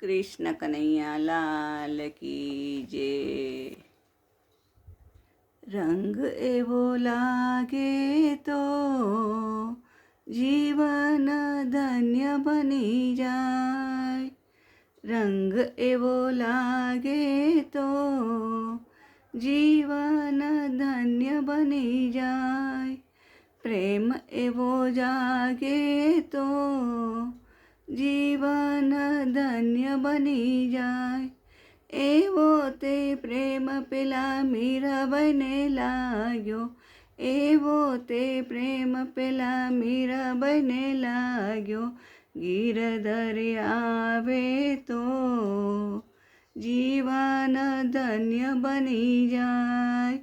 કૃષ્ણ કનૈયા લાલ કી જે રંગ એવો લાગે તો જીવન ધન્ય બની જાય રંગ એવો લાગે તો જીવન ધન્ય બની જાય પ્રેમ એવો જાગે તો જીવન ધન્ય બની જાય. એવો તે પ્રેમ પેલા મીરાબાઈને લાગ્યો. એવો તે પ્રેમ પેલા મીરાબાઈને લાગ્યો. ગીરધરે આવે તો જીવન ધન્ય બની જાય.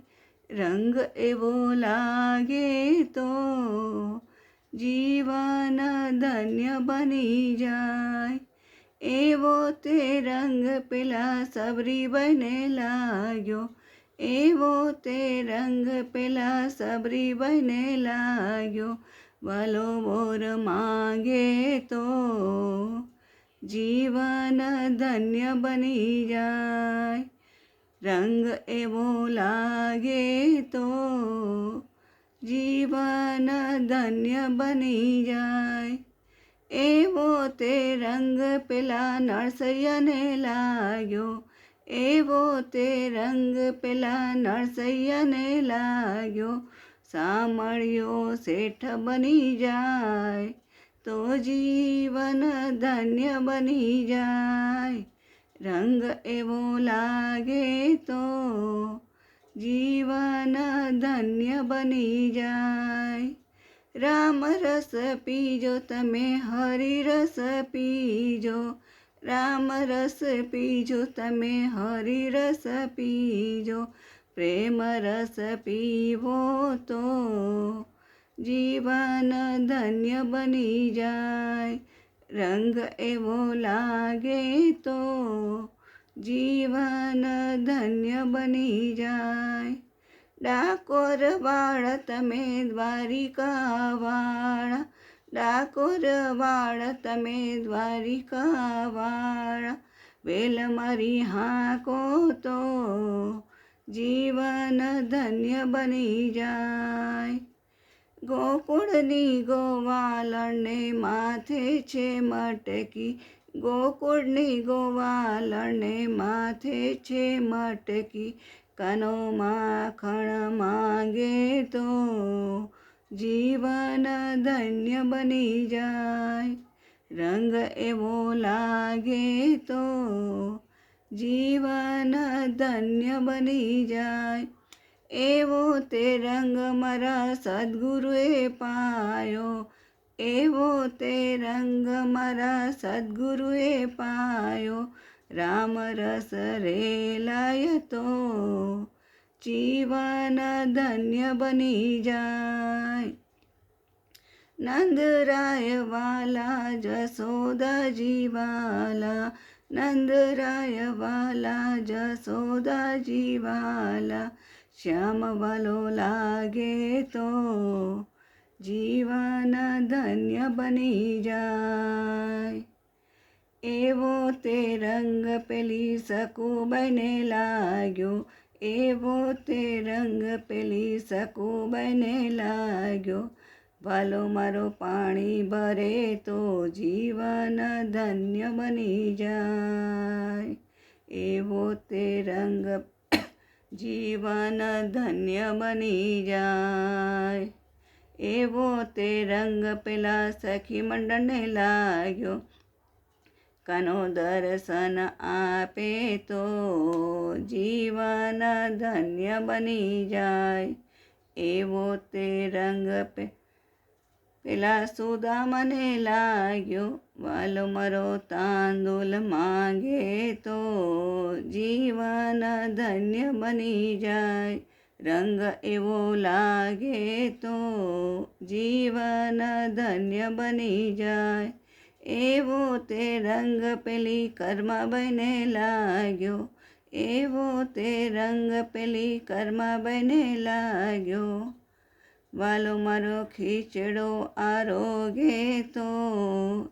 રંગ એવો લાગે તો જીવન ધન્ય બની જાય. એવો તે રંગ પેલા સબરી બને લાગ્યો. એવો તે રંગ પેલા સબરી બને લાગ્યો. વાલો મોર માંગે તો જીવન ધન્ય બની જાય. રંગ એવો લાગે તો જીવન ધન્ય બની જાય. એવો તે રંગ પેલા નરસૈયાને લાગ્યો. એવો તે રંગ પેલા નરસૈયાને લાગ્યો. સાંભળ્યો શેઠ બની જાય. તો જીવન ધન્ય બની જાય. રંગ એવો લાગે તો જીવન ધન્ય બની જાય રામ રસ પીજો તમે હરિ રસ પીજો રામ રસ પીજો તમે હરિ રસ પીજો પ્રેમ રસ પીવો તો જીવન ધન્ય બની જાય રંગ એવો લાગે તો જીવન ધન્ય બની જાય. ડાકોર વાળ તમે દ્વારિકા વાળ ડાકોર વાળ તમે દ્વારિકા વાળ વેલ મારી હાકો તો જીવન ધન્ય બની જાય. ગોકુળની ગોવાલણને માથે છે મટકી. ગોકુળની ગોવાલને માથે છે મટકી કનો માખણ માંગે તો જીવન ધન્ય બની જાય. રંગ એવો લાગે તો જીવન ધન્ય બની જાય. એવો તે રંગ મારા સદગુરુએ પાયો એવો તે રંગ મારા સદગુરુએ પાયો. રામ રસ રેલાય તો જીવન ધન્ય બની જાય. નંદરાય વાલા જસોદા જીવાલા નંદરાય વાલા જસોદા જીવાલા શ્યામ વાલો લાગે તો જીવન ધન્ય બની જાય. એવો તે રંગ પેલી સકુબાઈને લાગ્યો. એવો તે રંગ પેલી સકુબાઈને લાગ્યો. ભાલો મારો પાણી ભરે તો જીવન ધન્ય બની જાય. એવો તે રંગ જીવન ધન્ય બની જાય. એવો તે રંગ પેલા સખી મંડળને લાગ્યો. કનો દર્શન આપે તો જીવન ધન્ય બની જાય. એવો તે રંગ પે, પેલા સુદામને લાગ્યો. વાલો મરો તાંદુલ માંગે તો જીવન ધન્ય બની જાય. રંગ એવો લાગે તો જીવન ધન્ય બની જાય. એવો તે રંગ પેલી કર્મા બને લાગ્યો. એવો તે રંગ પેલી કર્મા બને લાગ્યો. વાલો મારો ખીચડો આરોગે તો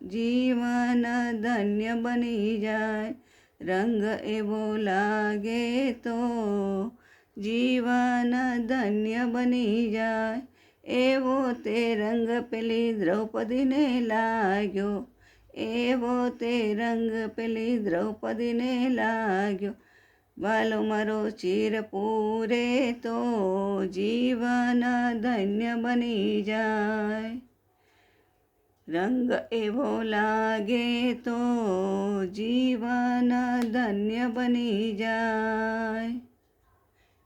જીવન ધન્ય બની જાય. રંગ એવો લાગે તો જીવન ધન્ય બની જાય. એવો તે રંગ પેલી દ્રૌપદીને લાગ્યો. એવો તે રંગ પેલી દ્રૌપદીને લાગ્યો. વાલો મારો ચીર પૂરે તો જીવન ધન્ય બની જાય. રંગ એવો લાગે તો જીવન ધન્ય બની જાય.